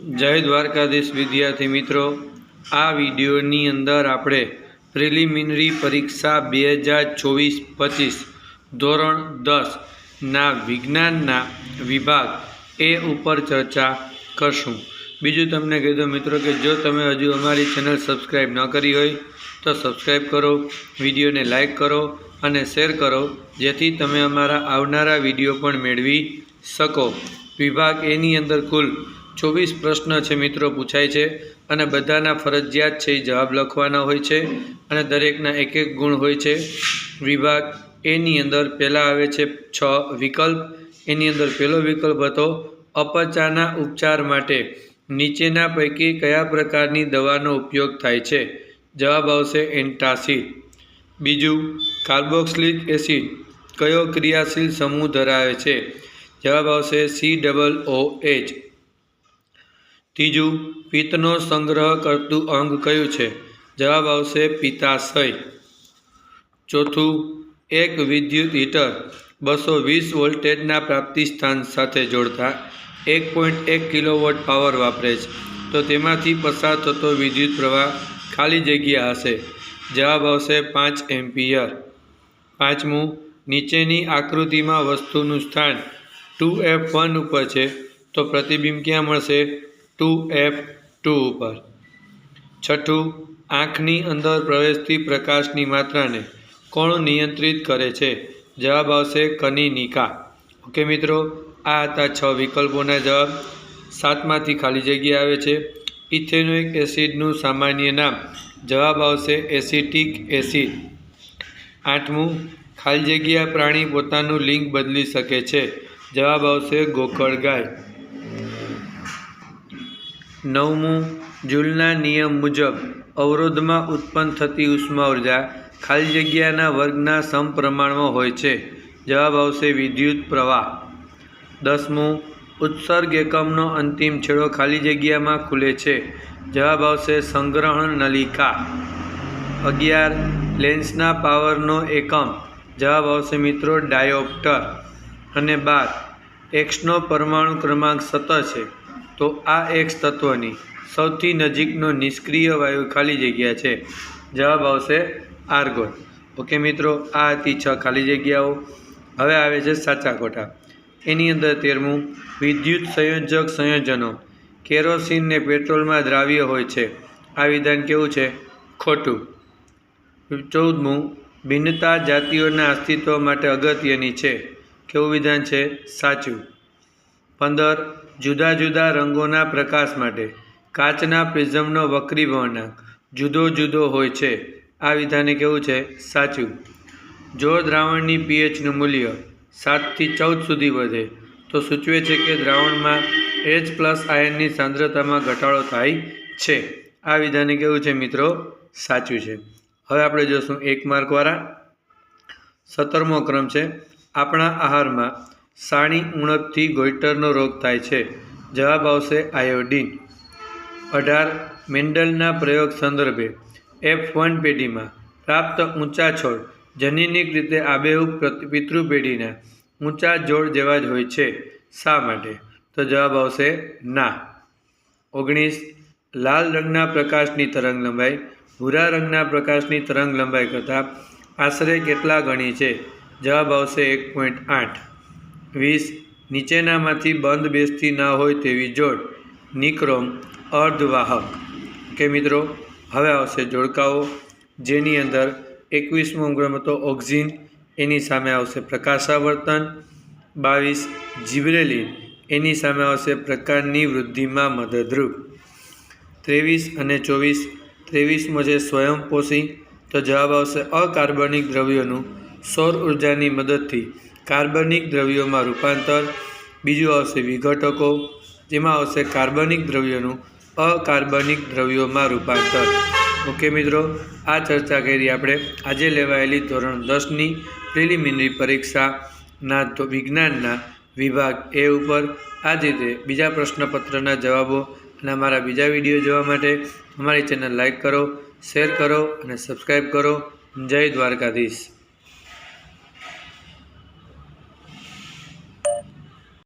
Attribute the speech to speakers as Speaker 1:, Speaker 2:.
Speaker 1: જય દ્વારકાધીશ વિદ્યાર્થી મિત્રો, આ વિડીયોની અંદર આપણે પ્રિલિમિનરી પરીક્ષા બે હજાર ચોવીસ પચીસ ધોરણ દસના વિજ્ઞાનના વિભાગ એ ઉપર ચર્ચા કરશું. બીજું તમને કહી દઉં મિત્રો કે જો તમે હજુ અમારી ચેનલ સબસ્ક્રાઈબ ન કરી હોય, તો સબસ્ક્રાઈબ કરો, વિડીયોને લાઈક કરો અને શેર કરો, જેથી તમે અમારા આવનારા વીડિયો પણ મેળવી શકો. વિભાગ એની અંદર કુલ ચોવીસ પ્રશ્ન છે મિત્રો પૂછાય છે અને બધાના ફરજિયાત છે એ જવાબ લખવાના હોય છે અને દરેકના એક એક ગુણ હોય છે. વિભાગ એની અંદર પહેલાં આવે છે છ વિકલ્પ. એની અંદર પહેલો વિકલ્પ હતો અપચાના ઉપચાર માટે નીચેના પૈકી કયા પ્રકારની દવાનો ઉપયોગ થાય છે? જવાબ આવશે એન્ટાસિડ. બીજું, કાર્બોક્સિલિક એસિડ કયો ક્રિયાશીલ સમૂહ ધરાવે છે? જવાબ આવશે સી ડબલ ઓ એચ ત્રીજું, પિત્તનો સંગ્રહ કરતું અંગ કયું છે? જવાબ આવશે પિત્તાશય. ચોથું, એક વિદ્યુત હીટર બસો વીસ વોલ્ટેજના પ્રાપ્તિ સ્થાન સાથે જોડતા એક પોઈન્ટ એક કિલોવોટ પાવર વાપરે છે. તો તેમાંથી પસાર થતો વિદ્યુત પ્રવાહ ખાલી જગ્યા હશે. જવાબ આવશે પાંચ એમ્પિયર. પાંચમું, નીચેની આકૃતિમાં વસ્તુનું સ્થાન ટુ એફ વન ઉપર છે. તો પ્રતિબિંબ ક્યાં મળશે? ટુ એફ ટુ ઉપર. છઠ્ઠું, આંખની અંદર પ્રવેશતી પ્રકાશની માત્રાને કોણ નિયંત્રિત કરે છે? જવાબ આવશે કનિનિકા ઓકે મિત્રો, આ હતા છ વિકલ્પોના જવાબ. સાતમાંથી ખાલી જગ્યા આવે છે. ઇથેનોઇક એસિડનું સામાન્ય નામ. જવાબ આવશે એસિટિક એસિડ. આઠમું, ખાલી જગ્યા પ્રાણી પોતાનું લિંગ બદલી શકે છે. જવાબ આવશે ગોકળ ગાય નવમું, જૂલના નિયમ મુજબ અવરોધમાં ઉત્પન્ન થતી ઉષ્મા ઊર્જા ખાલી જગ્યાના વર્ગના સમપ્રમાણમાં હોય છે. જવાબ આવશે વિદ્યુત પ્રવાહ. દસમું, ઉત્સર્ગ એકમનો અંતિમ છેડો ખાલી જગ્યામાં ખુલે છે. જવાબ આવશે સંગ્રહણ નલિકા. અગિયાર, લેન્સના પાવરનો એકમ. જવાબ આવશે મિત્રો ડાયોપ્ટર. અને બાર, એક્સનો પરમાણુ ક્રમાંક સતત છે. તો આ એક્સ તત્વની સૌથી નજીકનો નિષ્ક્રિય વાયુ ખાલી જગ્યા છે. જવાબ આવશે આર્ગોન. ઓકે મિત્રો, આ હતી છ ખાલી જગ્યાઓ. હવે આવે છે સાચા ખોટા. એની અંદર તેરમું, વિદ્યુત સંયોજક સંયોજનો. કેરોસીન ને પેટ્રોલમાં દ્રાવ્ય હોય છે. આ વિધાન કેવું છે? ખોટું. ચૌદમું, ભિન્નતા જાતિઓના અસ્તિત્વ માટે અગત્યની છે. કેવું વિધાન છે? સાચું. પંદર જુદા જુદા રંગોના પ્રકાશ માટે કાચના પ્રિઝમનો વક્રીભવનાંક જુદો જુદો હોય છે. આ વિધાને કેવું છે? સાચું. જો દ્રાવણની પીએચનું મૂલ્ય સાતથી ચૌદ સુધી વધે, તો સૂચવે છે કે દ્રાવણમાં એચ પ્લસ આયનની સાંદ્રતામાં ઘટાડો થાય છે. આ વિધાને કેવું છે મિત્રો? સાચું છે. હવે આપણે જોશું એક માર્કવાળા. સત્તરમો ક્રમ છે. આપણા આહારમાં સાણી ઉણપથી ગોઈટરનો રોગ થાય છે. જવાબ આવશે આયોડિન. અઢાર, મેન્ડલના પ્રયોગ સંદર્ભે એફ વન પેઢીમાં પ્રાપ્ત ઊંચા છોડ જનીનિક રીતે આબેહૂબ પિતૃ પેઢીના ઊંચા જોડ જેવા જ હોય છે. શા માટે? તો જવાબ આવશે ના. ઓગણીસ, લાલ રંગના પ્રકાશની તરંગ લંબાઈ, ભૂરા રંગના પ્રકાશની તરંગ લંબાઈ કરતાં આશરે કેટલા ગણી છે? જવાબ આવશે એક પોઈન્ટ આઠ. વીસ નીચેનામાંથી બંધ બેસતી ના હોય તેવી જોડ, નિક્રોમ, અર્ધવાહક. કે મિત્રો, હવે આવશે જોડકાઓ, જેની અંદર એકવીસમો ક્રમ હતો ઓક્ઝિન, એની સામે આવશે પ્રકાશાવર્તન. બાવીસ જીબ્રેલિન એની સામે આવશે પ્રકારની વૃદ્ધિમાં મદદરૂપ. ત્રેવીસ અને ચોવીસ, ત્રેવીસમાં છે સ્વયંપોષી, તો જવાબ આવશે અકાર્બનિક દ્રવ્યોનું સૌર ઉર્જાની મદદથી કાર્બનિક દ્રવ્યોમાં રૂપાંતર, બીજું આવશે વિઘટકો, જેમાં આવશે કાર્બનિક દ્રવ્યોનું અકાર્બનિક દ્રવ્યોમાં રૂપાંતર. ઓકે મિત્રો, આ ચર્ચા કરી આપણે આજે લેવાયેલી ધોરણ દસની પ્રિલિમિનરી પરીક્ષાના વિજ્ઞાનના વિભાગ એ ઉપર. આ જ રીતે બીજા પ્રશ્નપત્રના જવાબો અને અમારા બીજા વીડિયો જોવા માટે અમારી ચેનલ લાઈક કરો, શેર કરો અને સબસ્ક્રાઈબ કરો. જય દ્વારકાધીશ.